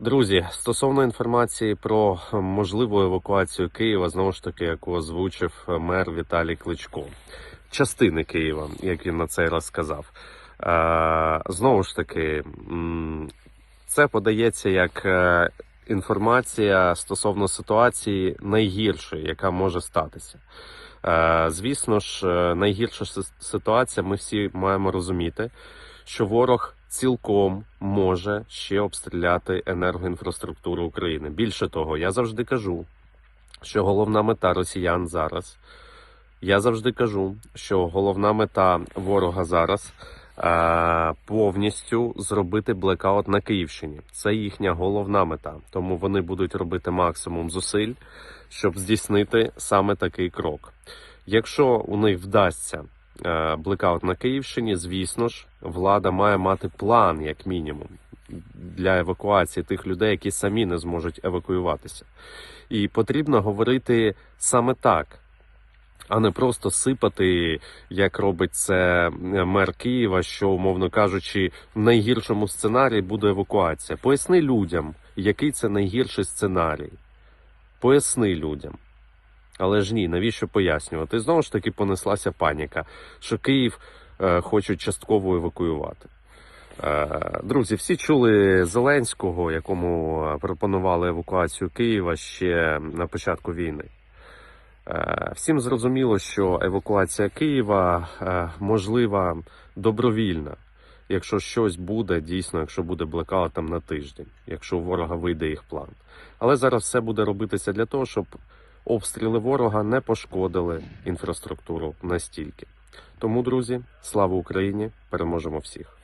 Друзі, стосовно інформації про можливу евакуацію Києва, знову ж таки, яку озвучив мер Віталій Кличко, частини Києва, як він на цей раз сказав. Е, знову ж таки, це подається як е, інформація стосовно ситуації найгіршої, яка може статися. Е, Звісно ж, е, найгірша ситуація, ми всі маємо розуміти, що ворог цілком може ще обстріляти енергоінфраструктуру України. Більше того, я завжди кажу, що головна мета росіян зараз. Я завжди кажу, що головна мета ворога зараз е, повністю зробити блекаут на Київщині. Це їхня головна мета. Тому вони будуть робити максимум зусиль, щоб здійснити саме такий крок. Якщо у них вдасться блекаут на Київщині, звісно ж, влада має мати план, як мінімум, для евакуації тих людей, які самі не зможуть евакуюватися. І потрібно говорити саме так, а не просто сипати, як робить це мер Києва, що, умовно кажучи, в найгіршому сценарії буде евакуація. Поясни людям, який це найгірший сценарій. Поясни людям. Але ж ні, навіщо пояснювати? Знову ж таки понеслася паніка, що Київ е, хочуть частково евакуювати. Е, Друзі, всі чули Зеленського, якому е, пропонували евакуацію Києва ще на початку війни. Е, Всім зрозуміло, що евакуація Києва е, можлива добровільна, якщо щось буде, дійсно, якщо буде блекаут там на тиждень, якщо у ворога вийде їх план. Але зараз все буде робитися для того, щоб обстріли ворога не пошкодили інфраструктуру настільки. Тому, друзі, слава Україні! Переможемо всіх!